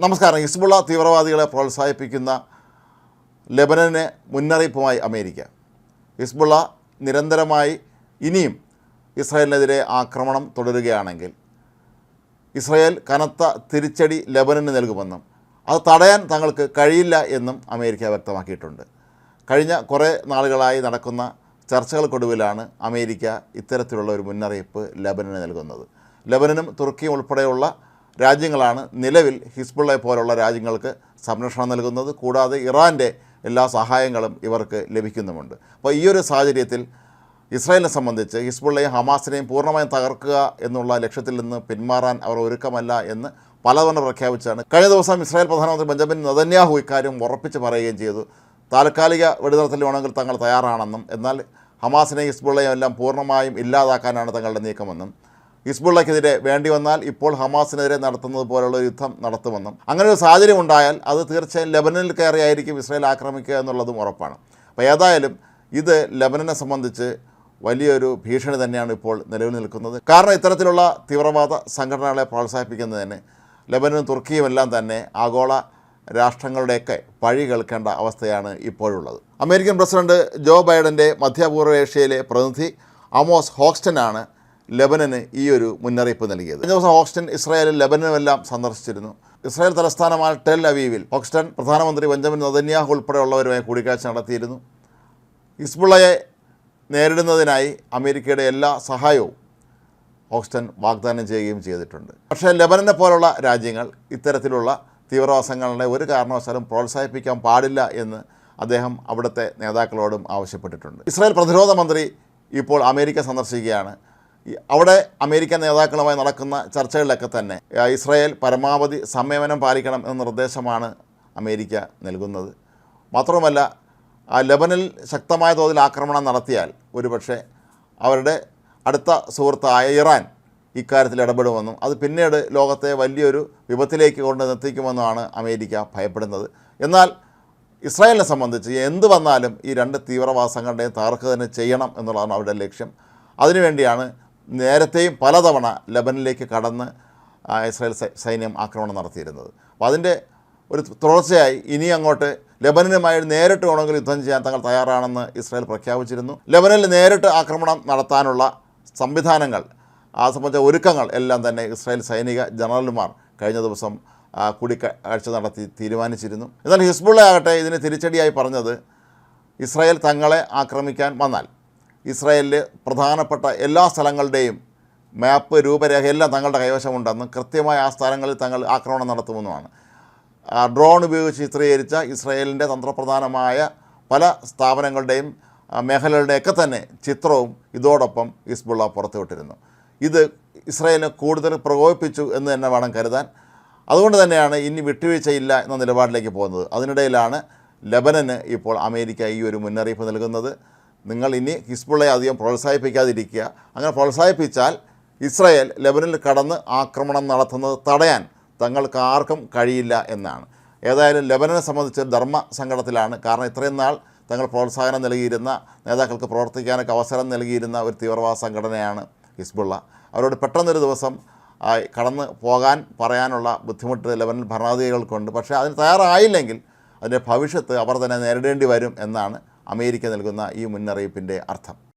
നമസ്കാരം. ഹിസ്ബുള്ള തീവ്രവാദികളെ പ്രോത്സാഹിപ്പിക്കുന്ന ലെബനന് മുന്നറിയിപ്പുമായി അമേരിക്ക. ഹിസ്ബുള്ള നിരന്തരമായി ഇനിയും ഇസ്രായേലിനെതിരെ ആക്രമണം തുടരുകയാണെങ്കിൽ ഇസ്രായേൽ കനത്ത തിരിച്ചടി ലെബനന് നൽകുമെന്നും അത് തടയാൻ തങ്ങൾക്ക് കഴിയില്ല എന്നും അമേരിക്ക വ്യക്തമാക്കിയിട്ടുണ്ട്. കഴിഞ്ഞ കുറേ നാളുകളായി നടക്കുന്ന ചർച്ചകൾക്കൊടുവിലാണ് അമേരിക്ക ഇത്തരത്തിലുള്ള ഒരു മുന്നറിയിപ്പ് ലെബനന് നൽകുന്നത്. ലെബനനും തുർക്കിയും ഉൾപ്പെടെയുള്ള രാജ്യങ്ങളാണ് നിലവിൽ ഹിസ്ബുള്ളയെ പോലുള്ള രാജ്യങ്ങൾക്ക് സംരക്ഷണം നൽകുന്നത് കൂടാതെ ഇറാന്റെ എല്ലാ സഹായങ്ങളും ഇവർക്ക് ലഭിക്കുന്നുമുണ്ട്. അപ്പോൾ ഈ ഒരു സാഹചര്യത്തിൽ ഇസ്രായേലിനെ സംബന്ധിച്ച് ഹിസ്ബുള്ളയും ഹമാസിനെയും പൂർണമായും തകർക്കുക എന്നുള്ള ലക്ഷ്യത്തിൽ നിന്ന് പിന്മാറാൻ അവർ ഒരുക്കമല്ല എന്ന് പലതവണ പ്രഖ്യാപിച്ചാണ് കഴിഞ്ഞ ദിവസം ഇസ്രായേൽ പ്രധാനമന്ത്രി ബെഞ്ചമിൻ നദന്യാഹു ഇക്കാര്യം ഉറപ്പിച്ച് പറയുകയും ചെയ്തു. താൽക്കാലിക വെടിനിർത്തൽ വേണമെങ്കിൽ തങ്ങൾ തയ്യാറാണെന്നും എന്നാൽ ഹമാസിനെയും ഹിസ്ബുള്ളയും എല്ലാം പൂർണമായും ഇല്ലാതാക്കാനാണ് തങ്ങളുടെ നീക്കമെന്നും ഹിസ്ബുള്ളയ്ക്കെതിരെ വേണ്ടി വന്നാൽ ഇപ്പോൾ ഹമാസിനെതിരെ നടത്തുന്നത് പോലുള്ള യുദ്ധം നടത്തുമെന്നും അങ്ങനെ ഒരു സാഹചര്യം ഉണ്ടായാൽ അത് തീർച്ചയായും ലെബനനിൽ കയറിയായിരിക്കും ഇസ്രായേൽ ആക്രമിക്കുക എന്നുള്ളതും ഉറപ്പാണ്. അപ്പോൾ ഏതായാലും ഇത് ലെബനനെ സംബന്ധിച്ച് വലിയൊരു ഭീഷണി തന്നെയാണ് ഇപ്പോൾ നിലവിൽ നിൽക്കുന്നത്. കാരണം ഇത്തരത്തിലുള്ള തീവ്രവാദ സംഘടനകളെ പ്രോത്സാഹിപ്പിക്കുന്നതിന് ലബനനും തുർക്കിയുമെല്ലാം തന്നെ ആഗോള രാഷ്ട്രങ്ങളുടെയൊക്കെ പഴി കേൾക്കേണ്ട അവസ്ഥയാണ് ഇപ്പോഴുള്ളത്. അമേരിക്കൻ പ്രസിഡന്റ് ജോ ബൈഡന്റെ മധ്യപൂർവ ഏഷ്യയിലെ പ്രതിനിധി അമോസ് ഹോക്സ്റ്റനാണ് ലെബനന് ഈ ഒരു മുന്നറിയിപ്പ് നൽകിയത്. കഴിഞ്ഞ ദിവസം ഹോക്സ്റ്റൺ ഇസ്രായേലും ലെബനനുമെല്ലാം സന്ദർശിച്ചിരുന്നു. ഇസ്രായേൽ തലസ്ഥാനമായ ടെൽ അവീവിൽ ഹോക്സ്റ്റൺ പ്രധാനമന്ത്രി ബെഞ്ചമിൻ നദന്യാഹു ഉൾപ്പെടെയുള്ളവരുമായി കൂടിക്കാഴ്ച നടത്തിയിരുന്നു. ഹിസ്ബുള്ളയെ നേരിടുന്നതിനായി അമേരിക്കയുടെ എല്ലാ സഹായവും ഹോക്സ്റ്റൺ വാഗ്ദാനം ചെയ്യുകയും ചെയ്തിട്ടുണ്ട്. പക്ഷേ ലെബനനെ പോലുള്ള രാജ്യങ്ങൾ ഇത്തരത്തിലുള്ള തീവ്രവാസങ്ങളെ ഒരു കാരണവശാലും പ്രോത്സാഹിപ്പിക്കാൻ പാടില്ല എന്ന് അദ്ദേഹം അവിടുത്തെ നേതാക്കളോടും ആവശ്യപ്പെട്ടിട്ടുണ്ട്. ഇസ്രായേൽ പ്രതിരോധ മന്ത്രി ഇപ്പോൾ അമേരിക്ക സന്ദർശിക്കുകയാണ്. അവിടെ അമേരിക്കൻ നേതാക്കളുമായി നടക്കുന്ന ചർച്ചകളിലൊക്കെ തന്നെ ഇസ്രായേൽ പരമാവധി സംയമനം പാലിക്കണം എന്ന നിർദ്ദേശമാണ് അമേരിക്ക നൽകുന്നത്. മാത്രവുമല്ല ലെബനിൽ ശക്തമായ തോതിൽ ആക്രമണം നടത്തിയാൽ ഒരുപക്ഷെ അവരുടെ അടുത്ത സുഹൃത്തായ ഇറാൻ ഇക്കാര്യത്തിൽ ഇടപെടുമെന്നും അത് പിന്നീട് ലോകത്തെ വലിയൊരു വിപത്തിലേക്ക് കൊണ്ട് നിർത്തിക്കുമെന്നുമാണ് അമേരിക്ക ഭയപ്പെടുന്നത്. എന്നാൽ ഇസ്രായേലിനെ സംബന്ധിച്ച് എന്ത് വന്നാലും ഈ രണ്ട് തീവ്രവാദ സംഘടനയെ തകർക്കുക തന്നെ ചെയ്യണം എന്നുള്ളതാണ് അവരുടെ ലക്ഷ്യം. അതിനുവേണ്ടിയാണ് നേരത്തെയും പലതവണ ലബനിലേക്ക് കടന്ന് ഇസ്രായേൽ സൈന്യം ആക്രമണം നടത്തിയിരുന്നത്. അപ്പോൾ അതിന്റെ ഒരു തുടർച്ചയായി ഇനി അങ്ങോട്ട് ലബനനുമായി നേരിട്ട് വേണമെങ്കിൽ യുദ്ധം ചെയ്യാൻ തങ്ങൾ തയ്യാറാണെന്ന് ഇസ്രായേൽ പ്രഖ്യാപിച്ചിരുന്നു. ലബനനിൽ നേരിട്ട് ആക്രമണം നടത്താനുള്ള സംവിധാനങ്ങൾ ആ സംബന്ധിച്ച ഒരുക്കങ്ങൾ എല്ലാം തന്നെ ഇസ്രായേൽ സൈനിക ജനറൽമാർ കഴിഞ്ഞ ദിവസം കൂടിക്കാഴ്ച നടത്തി തീരുമാനിച്ചിരുന്നു. എന്നാൽ ഹിസ്ബുള്ള ആകട്ടെ ഇതിന് തിരിച്ചടിയായി പറഞ്ഞത് ഇസ്രായേൽ തങ്ങളെ ആക്രമിക്കാൻ വന്നാൽ. ഇസ്രായേലിൽ പ്രധാനപ്പെട്ട എല്ലാ സ്ഥലങ്ങളുടെയും മാപ്പ് രൂപരേഖ എല്ലാം തങ്ങളുടെ കൈവശമുണ്ടെന്നും കൃത്യമായ ആ സ്ഥലങ്ങളിൽ തങ്ങൾ ആക്രമണം നടത്തുമെന്നുമാണ്. ഡ്രോൺ ഉപയോഗിച്ച് ചിത്രീകരിച്ച ഇസ്രായേലിന്റെ തന്ത്രപ്രധാനമായ പല സ്ഥാപനങ്ങളുടെയും മേഖലകളുടെയൊക്കെ തന്നെ ചിത്രവും ഇതോടൊപ്പം ഹിസ്ബുള്ള പുറത്തുവിട്ടിരുന്നു. ഇത് ഇസ്രായേലിനെ കൂടുതൽ പ്രകോപിപ്പിച്ചു എന്ന് തന്നെ വേണം കരുതാൻ. അതുകൊണ്ട് തന്നെയാണ് ഇനി വിട്ടുവീഴ്ചയില്ല എന്ന നിലപാടിലേക്ക് പോകുന്നത്. അതിനിടയിലാണ് ലബനന് ഇപ്പോൾ അമേരിക്ക ഈ ഒരു മുന്നറിയിപ്പ് നൽകുന്നത്. നിങ്ങൾ ഇനി ഹിസ്ബുള്ളയെ അധികം പ്രോത്സാഹിപ്പിക്കാതിരിക്കുക. അങ്ങനെ പ്രോത്സാഹിപ്പിച്ചാൽ ഇസ്രായേൽ ലബനിൽ കടന്ന് ആക്രമണം നടത്തുന്നത് തടയാൻ തങ്ങൾക്ക് ആർക്കും കഴിയില്ല എന്നാണ്. ഏതായാലും ലെബനനെ സംബന്ധിച്ച് ധർമ്മ സങ്കടത്തിലാണ്. കാരണം ഇത്രയും നാൾ തങ്ങൾ പ്രോത്സാഹനം നൽകിയിരുന്ന നേതാക്കൾക്ക് പ്രവർത്തിക്കാനൊക്കെ അവസരം നൽകിയിരുന്ന ഒരു തീവ്രവാദ സംഘടനയാണ് ഹിസ്ബുള്ള. അവരോട് പെട്ടെന്നൊരു ദിവസം കടന്നു പോകാൻ പറയാനുള്ള ബുദ്ധിമുട്ട് ലെബനൻ ഭരണാധികാരികൾക്കുണ്ട്. പക്ഷേ അതിന് തയ്യാറായില്ലെങ്കിൽ അതിന്റെ ഭവിഷ്യത്ത് അവർ തന്നെ നേരിടേണ്ടി വരും എന്നാണ് അമേരിക്ക നൽകുന്ന ഈ മുന്നറിയിപ്പിന്റെ അർത്ഥം.